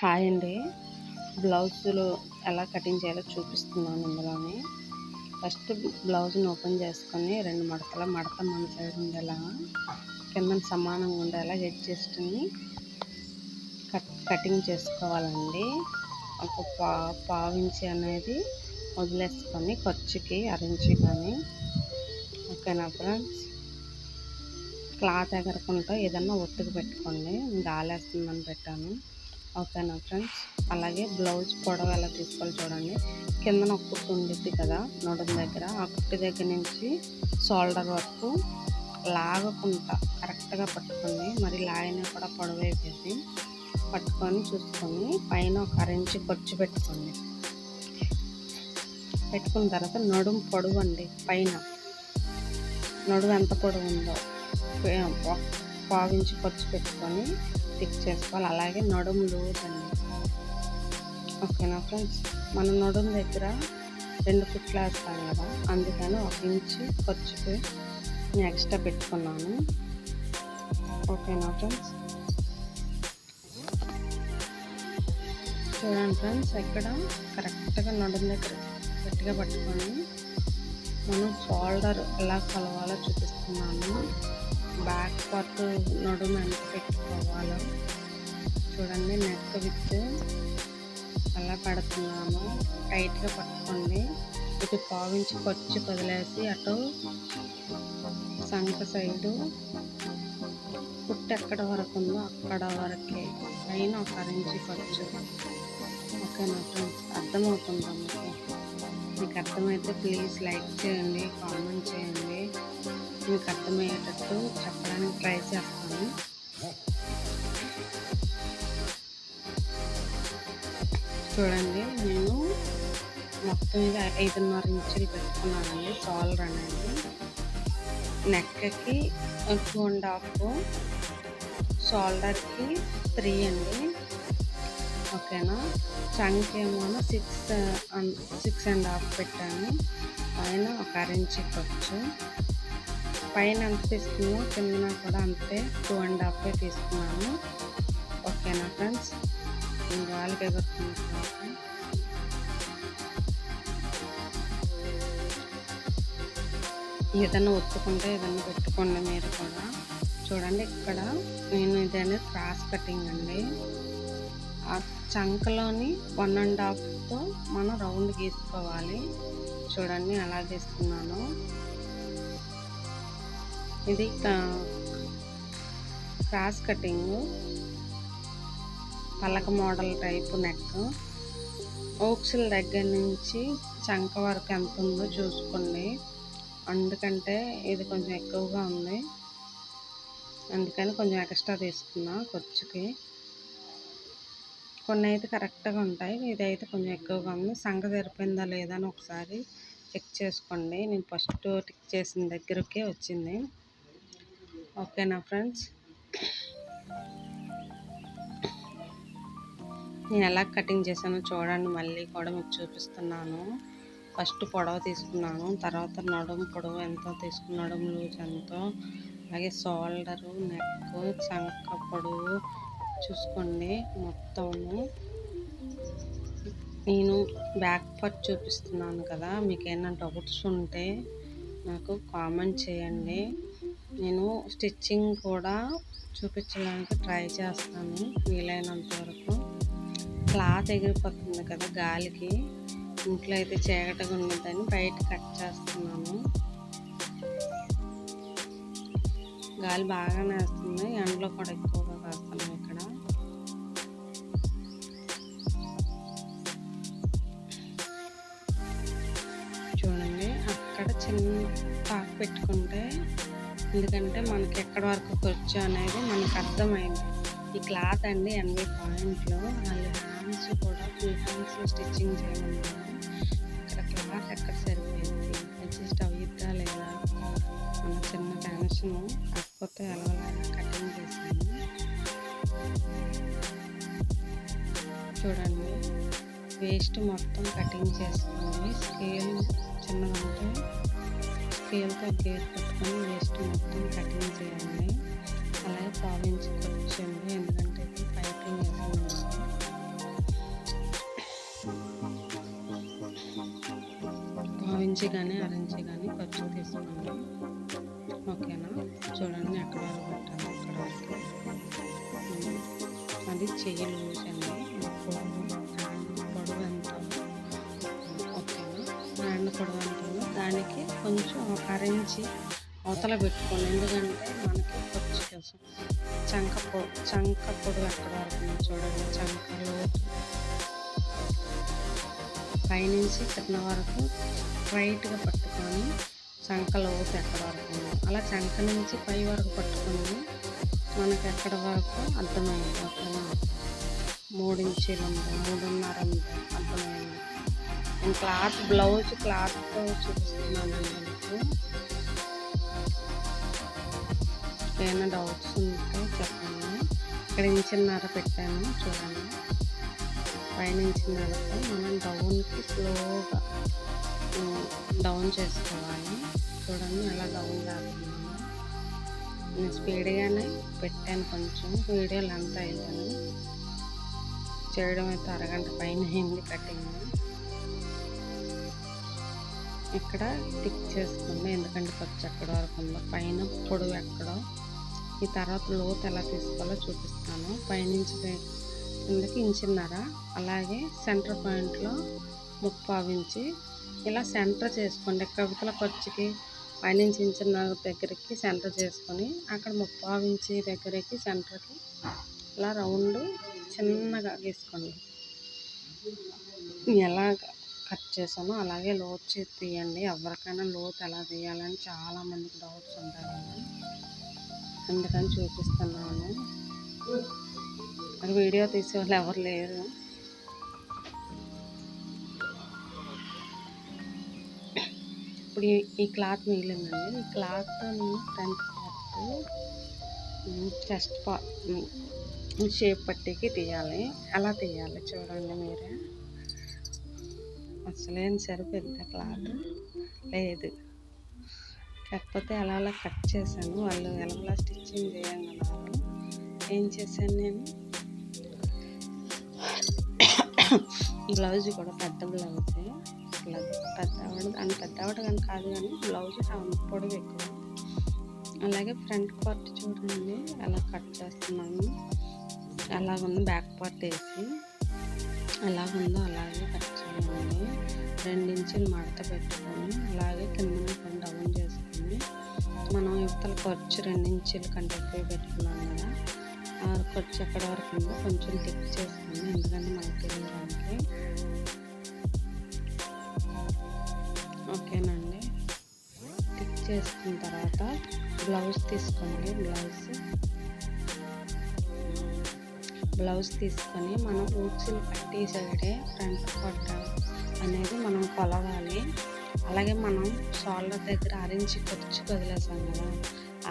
Hi అండి. బ్లౌజులు ఎలా కటింగ్ చేయాలో చూపిస్తున్నాను ఇందులోని. ఫస్ట్ బ్లౌజ్ని ఓపెన్ చేసుకొని రెండు మడతల మడత మన సైడ్ ఉండేలా కింద సమానంగా ఉండేలా హెడ్ కట్ కటింగ్ చేసుకోవాలండి. ఒక పా పావించి అనేది వదిలేసుకొని ఖర్చుకి అరించి కానీ ఓకేనా ఫ్రెండ్స్? క్లాత్ ఎగరకుండా ఏదన్నా ఒత్తుకు పెట్టుకోండి. గాలేస్తుందని పెట్టాను. ఓకేనా ఫ్రెండ్స్? అలాగే బ్లౌజ్ పొడవ ఎలా తీసుకోవాలి చూడండి. కిందన ఒక కుట్టు ఉండిద్ది కదా నడుం దగ్గర. ఆ కుట్టు దగ్గర నుంచి షోల్డర్ వరకు లాగకుండా కరెక్ట్గా పట్టుకుని మరి లాగిన కూడా పొడవ అయిపోయింది. పట్టుకొని చూసుకొని పైన ఒక అరించి ఖర్చు పెట్టుకోండి. పెట్టుకున్న తర్వాత నడుము పొడవు అండి పైన. నడువు ఎంత పొడవు ఉందో పావించి ఖర్చు పెట్టుకొని ఫిక్స్ చేసుకోవాలి. అలాగే నడుము లూజ్ అండి ఓకేనా ఫ్రెండ్స్? మన నడుము దగ్గర రెండు కుట్లు వేస్తాం కదా అందుకని ఒక ఇంచు ఖర్చుకి నేను ఎక్స్ట్రా పెట్టుకున్నాను. ఓకేనా ఫ్రెండ్స్? చూడండి ఫ్రెండ్స్ ఇక్కడ కరెక్ట్గా నడుము దగ్గర గట్టిగా పట్టుకొని మనం షోల్డర్ ఎలా కలవాలో చూపిస్తున్నాను. బ్యాక్ పార్ట్ నడుము ఎంత పెట్టుకోవాలో చూడండి నెక్ విత్ అలా పడుతున్నాము. టైట్గా పట్టుకోండి. ఇటు పావించి కొచ్చి వదిలేసి అటు సంక సైడు పుట్టు ఎక్కడ వరకు ఉందో అక్కడ వరకే. పైన ఒక అరించి ఖర్చు. ఓకేనా ఫ్రెండ్స్ అర్థమవుతుందా మీకు మీకు అర్థమైతే ప్లీజ్ లైక్ చేయండి కామెంట్ చేయండి. మీకు అర్థమయ్యేటట్టు చెప్పడానికి ట్రై చేస్తాను. చూడండి నేను మొత్తం మీద ఐదున్నర ఇంచులు పెట్టుకున్నానండి సాల్ర్ అనేది నెక్కి టూ అండ్ హాఫ్ షోల్డర్కి త్రీ అండి. ఓకేనా? చంక్ ఏమో సిక్స్ సిక్స్ అండ్ హాఫ్ పెట్టాను. పైన ఒక అరించి ఖర్చు పైన ఎంత తీసుకున్నా కిందన కూడా అంతే. టూ అండ్ హాఫ్ తీసుకున్నాను. ఓకేనా ఫ్రెండ్స్? గాలికి ఎగురుతున్న ఏదన్నా ఒత్తుకుంటే ఏదన్నా పెట్టుకోండి మీరు కూడా. చూడండి ఇక్కడ నేను ఇదనేది క్రాస్ కటింగ్ అండి. ఆ చంకలోని వన్ అండ్ హాఫ్తో మనం రౌండ్ గీసుకోవాలి. చూడండి అలా గీస్తున్నాను. ఇది క్రాస్ కటింగ్ పలక మోడల్ టైప్ నెక్. ఓక్సిల్ దగ్గర నుంచి చంక వరకు ఎంత ఉందో చూసుకోండి. అందుకంటే ఇది కొంచెం ఎక్కువగా ఉంది. అందుకని కొంచెం ఎక్స్ట్రా తీసుకున్నా ఖర్చుకి. కొన్ని అయితే కరెక్ట్గా ఉంటాయి. ఇదైతే కొంచెం ఎక్కువగా ఉంది. సంగ సరిపోయిందా లేదా అని ఒకసారి చెక్ చేసుకోండి. నేను ఫస్ట్ టిక్ చేసిన దగ్గరకే వచ్చింది. ఓకేనా ఫ్రెండ్స్? నేను ఎలా కటింగ్ చేశానో చూడండి మళ్ళీ కూడా మీకు చూపిస్తున్నాను. ఫస్ట్ పొడవ తీసుకున్నాను తర్వాత నడుము పొడవు ఎంతో తీసుకున్న నడుము లూజ్ ఎంతో. అలాగే షోల్డరు నెక్ చంక పొడవు చూసుకోండి మొత్తము. నేను బ్యాక్ పార్ట్ చూపిస్తున్నాను కదా మీకు ఏమైనా డౌట్స్ ఉంటే నాకు కామెంట్ చేయండి. నేను స్టిచ్చింగ్ కూడా చూపించడానికి ట్రై చేస్తాను వీలైనంత వరకు. క్లాత్ ఎగిరిపోతుంది కదా గాలికి ఇంట్లో అయితే చీకటగా ఉండదని బయట కట్ చేస్తున్నాను. గాలి బాగానే వేస్తుంది ఎండలో కూడా ఎక్కువగా కాస్తున్నాం ఇక్కడ. చూడండి అక్కడ చిన్న పాక్ పెట్టుకుంటే ఎందుకంటే మనకి ఎక్కడి వరకు ఖర్చు అనేది మనకు అర్థమైంది. ఈ క్లాత్ అండి ఎనభై పాయింట్లు వాళ్ళు హ్యాండ్స్ కూడా టూ హ్యాండ్స్ స్టిచ్చింగ్ చేయమన్నాను. ఇక్కడ క్లాత్ ఎక్కడ సరిపోయింది? అడ్జస్ట్ అవుతుందా లేదా? మన చిన్న టెన్షన్ కాకపోతే ఎలా కటింగ్ చేశాను. చూడండి వేస్ట్ మొత్తం కటింగ్ చేసుకోండి స్కేల్ చిన్నగా ఉంటే స్కేల్తో కేర్ పెట్టుకొని వేస్ట్ మొత్తం కటింగ్ చేయాలి. అలాగే పావించుకోవచ్చండి ఎందుకంటే ఇది పైపింగ్ పావించి కానీ అరించి కానీ ఖర్చు తీసుకోండి. ఓకేనా? చూడండి అక్కడ పెట్టాలి అక్కడ వరకు అది చేయలు లూజ్ అండి పొడవు పొడవు ఎంత ఓకేనా? అండ్ పొడవు ఎంత దానికి కొంచెం ఒక అరించి అవతల పెట్టుకోండి. ఎందుకంటే మనకి ఖర్చు కోసం చంక పొ చంక పొడవు ఎక్కడ వరకు చూడండి చంకలో పైనుంచి కింద వరకు స్ట్రైట్గా పట్టుకొని చంకలో ఎక్కడ వరకు అలా చంక నుంచి పై వరకు పట్టుకొని మనకి ఎక్కడ వరకు అర్థమైంది. ఒక మూడు ఇంచీలు మూడున్నర అర్థమైంది. నేను క్లాత్ బ్లౌజ్ క్లాత్ చూపిస్తున్నాను మీకు. ఏమైనా డౌట్స్ ఉంటే చెప్పండి. ఇక్కడ ఇంచిన్నర పెట్టాను చూడండి. పైనుంచిన్నరతో మనం డౌన్కి స్లోగా డౌన్ చేసుకోవాలి. చూడండి అలా డౌన్ చేస్తున్నాను నేను స్పీడ్గానే పెట్టాను కొంచెం. వీడియో లెంత్ అయిందని చేయడం అయితే అరగంట పైన అయింది కటింగ్. ఇక్కడ టిక్ చేసుకోండి ఎందుకంటే ఖర్చు ఎక్కడ వరకు ఉందో పైన పొడవు ఎక్కడో. ఈ తర్వాత లోతు ఎలా తీసుకోవాలో చూపిస్తాను. పైనుంచి కిందకి ఇంచున్నర. అలాగే సెంటర్ పాయింట్లో ముప్పావు ఇంచి. ఇలా సెంటర్ చేసుకోండి కవితల ఖర్చుకి పైనుంచి ఇంచున్నర దగ్గరికి సెంటర్ చేసుకొని అక్కడ ముప్పావు ఇంచి దగ్గరికి సెంటర్కి ఇలా రౌండ్ చిన్నగా గీసుకోండి ఎలాగా కట్ చేశాను. అలాగే లోతు చేసి తీయండి. ఎవరికైనా లోతు ఎలా తీయాలని చాలా మందికి డౌట్స్ ఉంటాయి కదా. అందుకని చూపిస్తున్నాను. అది వీడియో తీసే వాళ్ళు ఎవరు లేరు. ఇప్పుడు ఈ- క్లాత్ మిగిలిందండి. ఈ క్లాత్ ఫ్రంట్ పార్ట్ చెస్ట్ పా షేప్ పట్టికి తీయాలి. ఎలా తీయాలి చూడండి మీరే. అసలేం సరిపోద్ది క్లాత్? లేదు. కాకపోతే అలా అలా కట్ చేశాను. వాళ్ళు ఎలాగలా స్టిచ్చింగ్ చేయమన్నారు ఏం చేశాను నేను? బ్లౌజ్ కూడా పెద్ద బ్లౌజ్. అట్లా పెద్ద ఆవిడ పెద్ద ఆవిడ కానీ కాదు కానీ బ్లౌజ్ పొడవు ఎక్కువ. అలాగే ఫ్రంట్ పార్ట్ చూడండి. ఎలా కట్ చేస్తున్నాను. అలాగుంది బ్యాక్ పార్ట్ వేసి. ఎలాగుందో అలాగే కట్ చేయాలి రెండు ఇంచులు మడత పెట్టుకొని అలాగే కింద పైన డౌన్ చేసుకొని మనం యువతల ఖర్చు రెండు ఇంచుల కంటే ఎక్కువ పెట్టుకున్నాం కదా ఆ ఖర్చు ఎక్కడ వరకు ఉందో కొంచెం టిక్ చేసుకోండి ఎందుకంటే మనకు తెలియడానికి ఓకేనండి. టిక్ చేసుకున్న తర్వాత బ్లౌజ్ తీసుకోండి. బ్లౌజ్ బ్లౌజ్ తీసుకొని మనం ఊక్సులు పట్టి సైడే ఫ్రంట్ కొట్ట అనేది మనం కొలవాలి. అలాగే మనం షోల్డర్ దగ్గర అరించి ఖర్చు వదిలేసాం కదా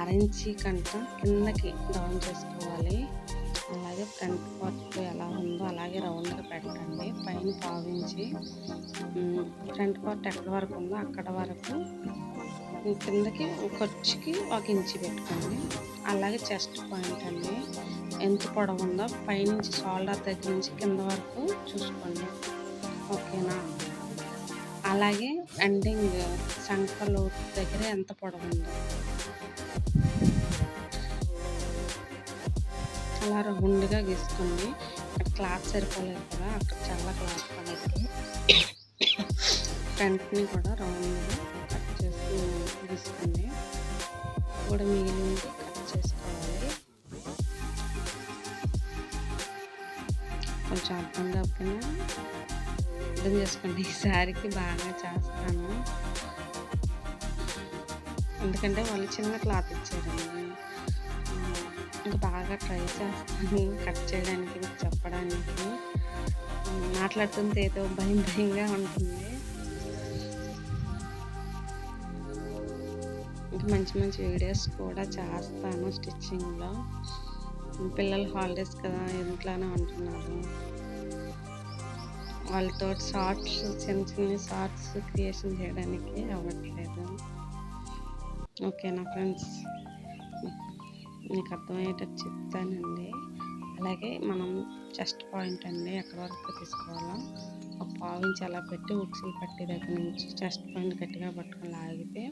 అరించి కంట కిందకి డౌన్ చేసుకోవాలి. అలాగే ఫ్రంట్ పార్ట్ ఎలా ఉందో అలాగే రౌండ్గా పెట్టండి. పైన పావించి ఫ్రంట్ పార్ట్ ఎక్కడ వరకు ఉందో అక్కడ వరకు కిందకి ఖర్చుకి ఒక ఇంచి పెట్టుకోండి. అలాగే చెస్ట్ పాయింట్ అండి. ఎంత పొడవు ఉందో పైనుంచి షోల్డర్ దగ్గర నుంచి కింద వరకు చూసుకోండి. ఓకేనా? అలాగే ఎండింగ్ శంఖలు దగ్గర ఎంత పొడవు ఉందో. అలా రౌండ్గా గీసుకోండి. అక్కడ క్లాత్ సరిపోలేదు కదా అక్కడ చాలా క్లాత్ పడేది ఫ్రంట్ని కూడా రౌండ్గా తీసుకుని కూడా మిగిలింది కట్ చేసుకోవాలి. కొంచెం అర్థం కాకపోయినా అర్థం చేసుకోండి. ఈ బాగా చేస్తాను. ఎందుకంటే వాళ్ళు చిన్న క్లాత్ ఇచ్చారండి ఇంకా బాగా ట్రై చేస్తాను కట్ చేయడానికి మీకు చెప్పడానికి. మాట్లాడుతుంటే ఏదో భయం భయంగా ఉంటుంది. మంచి మంచి వీడియోస్ కూడా చేస్తాను స్టిచ్చింగ్లో. పిల్లలు హాలిడేస్ కదా ఇంట్లోనే ఉంటున్నారు వాళ్ళతో షార్ట్స్ చిన్న చిన్న షార్ట్స్ క్రియేషన్ చేయడానికి అవ్వట్లేదు. ఓకేనా ఫ్రెండ్స్ మీకు అర్థమయ్యేటట్టు చెప్తానండి. అలాగే మనం చెస్ట్ పాయింట్ అండి ఎక్కడ వరకు తీసుకోవాలో. ఒక పావు అలా పెట్టి ఉక్సులు పట్టి దగ్గర నుంచి చెస్ట్ పాయింట్ గట్టిగా పట్టుకొని లాగితే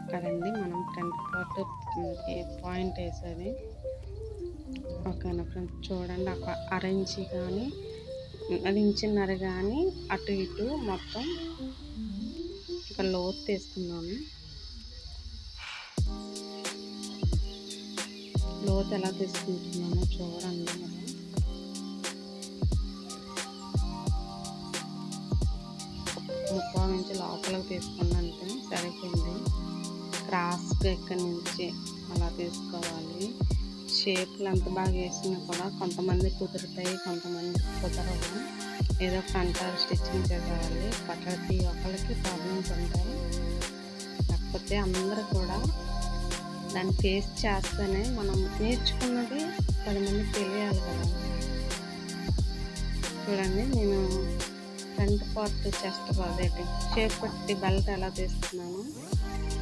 అక్కడండి మనం ఫ్రంట్ పార్ట్ పాయింట్ వేసేది? ఓకేనా ఫ్రెండ్స్ చూడండి ఒక అరెంజ్ కానీ అది ఇంచున్నర కానీ అటు ఇటు మొత్తం ఒక లోతు తీసుకున్నాము లోతు ఎలా తీసుకుంటున్నామో చూడండి. మనం నుంచి లోపలికి తీసుకున్నంటే సరిపోయింది. క్రాస్గా ఇక్కడి నుంచి అలా తీసుకోవాలి. షేప్లు ఎంత బాగా వేసినా కూడా కొంతమంది కుదురుతాయి కొంతమంది కుదరవు. ఏదో ఫ్రంట్ స్టిచ్చింగ్ చేసేవాళ్ళు. ప్రతి ఒక్కరికి ప్రాబ్లమ్స్ ఉంటాయి. కాకపోతే అందరూ కూడా దాన్ని ఫేస్ చేస్తేనే మనం నేర్చుకున్నది పది మందికి తెలియాలి కదా. చూడండి నేను ఫ్రంట్ పార్ట్ చెస్ట్ అదే షేప్ పట్టి బెల్ట్ ఎలా తీస్తున్నాను.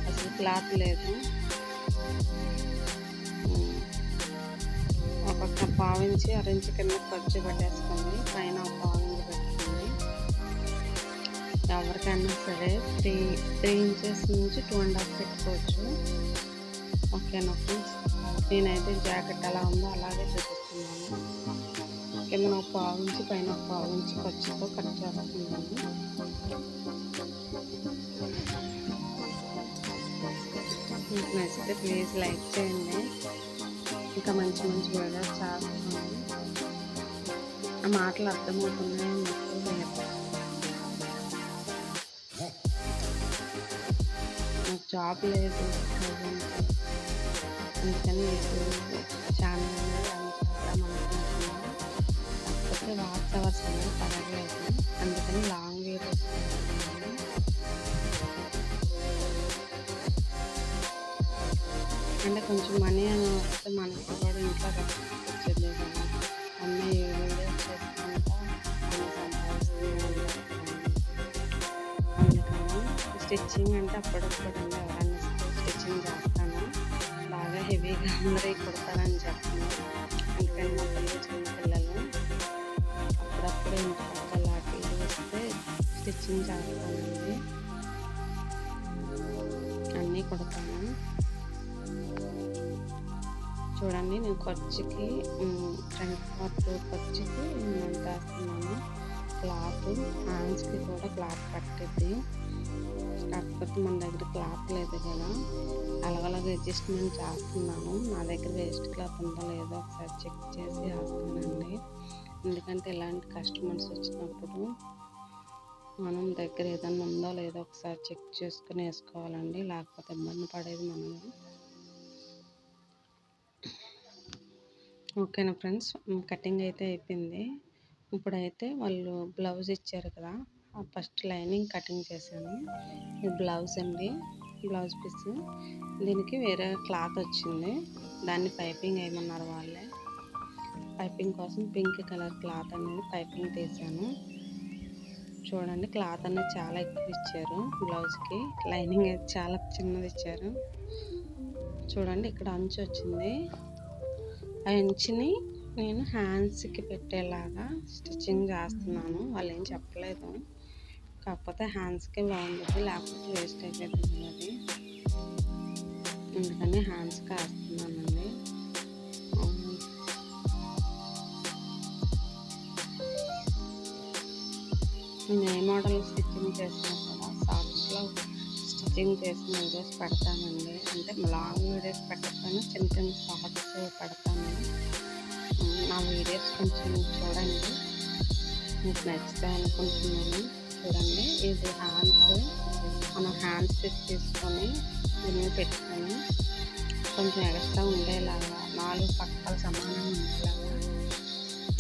అసలు క్లాత్ లేదు. ఒక్కొక్క పావించి అరించి కింద ఖర్చు పెట్టేసుకుంది పైన ఒక పావించి పెట్టుకుంది ఎవరికైనా సరే త్రీ త్రీ ఇంచెస్ నుంచి టూ అండ్ హాఫ్ పెట్టుకోవచ్చు. ఓకేనా ఫ్రెండ్స్? నేనైతే జాకెట్ ఎలా ఉందో అలాగే చూపిస్తున్నాను కింద ఒక పావు ఇంచి పైన ఒక పావు ఇంచి ఖర్చుతో కట్ చేస్తున్నాను. మీకు నచ్చితే ప్లీజ్ లైక్ చేయండి. ఇంకా మంచి మంచి వీడియోస్ చేస్తున్నాను. ఆ మాటలు అర్థమవుతున్నాయి మీకు నాకు జాబ్ లేదు. అందుకని మీకు ఛానల్ వాట్స్ అవర్స్ అనేది పడలేదు అందుకని లాంగ్ వీడియోస్ అంటే కొంచెం మనీ అని వస్తే మనకి కూడా ఇంట్లో వచ్చేది కదా. ఏ వీడియోస్ చేసుకుంటా అందుకని స్టిచ్చింగ్ అంటే అప్పుడప్పుడు ఎవరైనా స్టిచ్చింగ్ చేస్తాను. బాగా హెవీగా అందరూ కుడతారని చెప్తున్నాను అందుకని మా పిల్లలు రెండు పక్కల పక్క వస్తే స్టిచ్చింగ్ చేస్తానండి. అన్నీ కుడతాను. చూడండి నేను ఖర్చుకి ఫ్రంట్ పార్ట్ ఖర్చుకి నేను వేస్తున్నాను క్లాత్ హ్యాండ్స్కి కూడా క్లాత్ పట్టిద్ది. కాకపోతే మన దగ్గర క్లాత్ లేదు కదా. అలాగలాగ అడ్జస్ట్మెంట్ చేస్తున్నాను. నా దగ్గర వేస్ట్ క్లాత్ ఉందో లేదో ఒకసారి చెక్ చేసి వేస్తానండి. ఎందుకంటే ఇలాంటి కస్టమర్స్ వచ్చినప్పుడు మనం దగ్గర ఏదన్నా ఉందో లేదో ఒకసారి చెక్ చేసుకుని వేసుకోవాలండి. లేకపోతే ఇబ్బంది పడేది మనం ఓకేనా ఫ్రెండ్స్ కటింగ్ అయితే అయిపోయింది. ఇప్పుడైతే వాళ్ళు బ్లౌజ్ ఇచ్చారు కదా ఆ ఫస్ట్ లైనింగ్ కటింగ్ చేశాను. ఇది బ్లౌజ్ అండి బ్లౌజ్ పీస్ దీనికి వేరే క్లాత్ వచ్చింది. దాన్ని పైపింగ్ వేయమన్నారు వాళ్ళే. పైపింగ్ కోసం పింక్ కలర్ క్లాత్ అనేది పైపింగ్ తీసాను. చూడండి క్లాత్ అనేది చాలా ఎక్కువ ఇచ్చారు బ్లౌజ్కి. లైనింగ్ అయితే చాలా చిన్నది ఇచ్చారు. చూడండి ఇక్కడ అంచు వచ్చింది. ఆ అంచుని నేను హ్యాండ్స్కి పెట్టేలాగా స్టిచ్చింగ్ చేస్తున్నాను. వాళ్ళు ఏం చెప్పలేదు. కాకపోతే హ్యాండ్స్కి బాగుంటుంది లేకపోతే వేస్ట్ అయిపోతుంది అది. అందుకని హ్యాండ్స్కి వేస్తున్నానండి నేను ఏ మోడల్ స్టిచ్చింగ్ చేసినా కూడా షార్ట్స్లో స్టిచ్చింగ్ చేసిన వీడియోస్ పెడతానండి. అంటే లాంగ్ వీడియోస్ పెట్టకపోయినా చిన్న చిన్న షార్ట్స్ పెడతాను. నా వీడియోస్ కొంచెం చూడండి. మీకు నచ్చుతాయి అనుకుంటున్నాను. చూడండి ఇది హ్యాండ్స్. మనం హ్యాండ్స్ తీసుకొని దీన్ని పెట్టుకొని కొంచెం ఎక్స్ట్రా ఉండేలాగా నాలుగు పక్కల సమానంగా ఉండేలాగా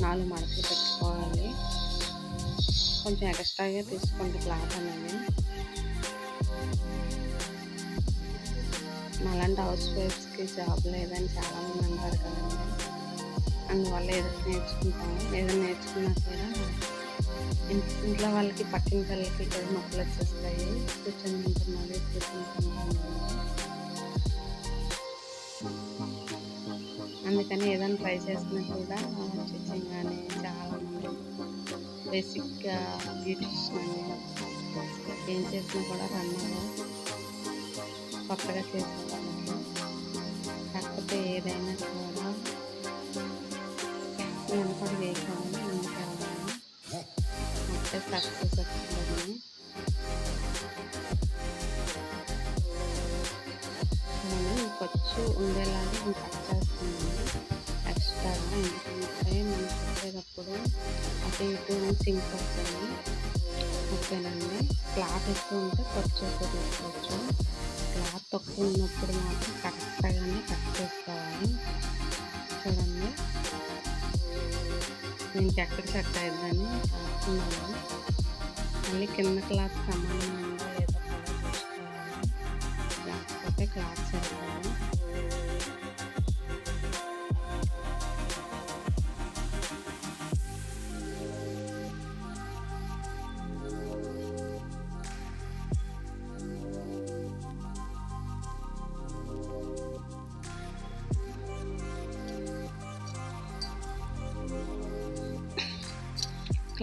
నాలుగు మడతలు పెట్టుకోవాలి. కొంచెం ఎక్స్ట్రాగా తీసుకోండి క్లాత్ అనేది అలాంటి హౌస్ వైఫ్స్కి జాబ్ లేదని చాలామంది అంటారు కదండి అందువల్ల ఏదైనా నేర్చుకుంటాము ఏదైనా నేర్చుకున్నా కూడా ఇంట్లో వాళ్ళకి పట్టిన పిల్లలకి కూడా నొప్పులు వచ్చేస్తాయి కూర్చొని తింటున్నది కూర్చొని తింటున్నది అందుకని ఏదైనా ట్రై చేసినా కూడా స్టిచ్చింగ్ కానీ చాలామంది బేసిక్గా బ్యూటిషియన్ అని ఏం చేసినా కూడా రన్నర్ కొత్తగా చేసుకోవాలి కాకపోతే ఏదైనా కూడా వెనకడు వేయకుండా ముందుకెళ్ళాలి అంటే సక్సెస్ వచ్చిందని. ఖర్చు ఉండేలాగా అటు ఇటు సింక్ అవుతుంది ఓకేనండి. క్లాత్ ఎక్కువ ఉంటే ఖర్చు ఎక్కువ తీసుకోవచ్చు. క్లాత్ తక్కువ ఉన్నప్పుడు మాత్రం కరెక్ట్గానే కట్ చేసుకోవాలి. చూడండి. నేను ఎక్కడ సెట్ అయ్యిద్దని మళ్ళీ కింద క్లాత్ సమానమైన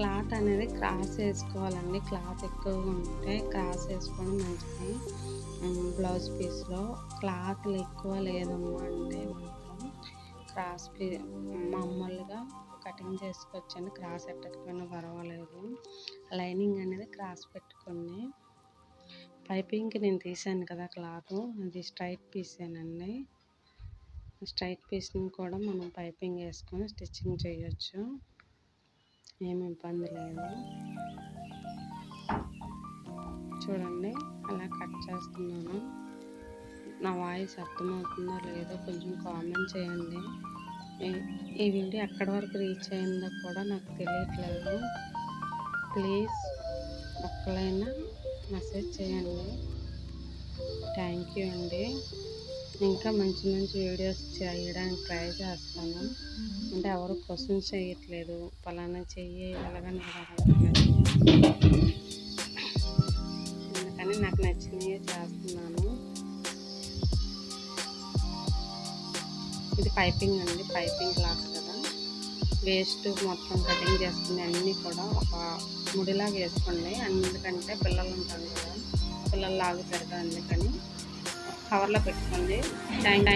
క్లాత్ అనేది క్రాస్ వేసుకోవాలండి క్లాత్ ఎక్కువగా ఉంటే క్రాస్ వేసుకోవడం మంచిది. బ్లౌజ్ పీస్లో క్లాత్లు ఎక్కువ లేదమ్మా అంటే మాత్రం క్రాస్ పీ మామూలుగా కటింగ్ చేసుకోవచ్చండి క్రాస్ పెట్టకపోయినా పర్వాలేదు. లైనింగ్ అనేది క్రాస్ పెట్టుకోండి పైపింగ్కి నేను తీసాను కదా క్లాత్. అది స్ట్రైట్ పీసేనండి. స్ట్రైట్ పీస్ని కూడా మనం పైపింగ్ వేసుకొని స్టిచ్చింగ్ చేయొచ్చు. ఏమి ఇబ్బంది లేదు చూడండి అలా కట్ చేస్తున్నాను. నా వాయిస్ అర్థమవుతుందో లేదో కొంచెం కామెంట్ చేయండి. ఈ వీడియో ఎక్కడి వరకు రీచ్ అయిందో కూడా నాకు తెలియట్లేదు. ప్లీజ్ ఒక్కలైనా మెసేజ్ చేయండి. థ్యాంక్ యూ అండి. ఇంకా మంచి మంచి వీడియోస్ చేయడానికి ట్రై చేస్తాను. అంటే ఎవరు క్వశ్చన్ చేయట్లేదు. పలానా చెయ్యి ఎలాగని అందుకని నాకు నచ్చినవి చేస్తున్నాను. ఇది పైపింగ్ అండి. పైపింగ్ క్లాత్ కదా. వేస్ట్ మొత్తం కటింగ్ చేసుకునే అన్నీ కూడా ఒక ముడిలాగా వేసుకోండి. ఎందుకంటే పిల్లలు ఉంటారు కదా. పిల్లలు లాగుతారు కదా అందుకని. కవర్లో పెట్టుకుంది థ్యాంక్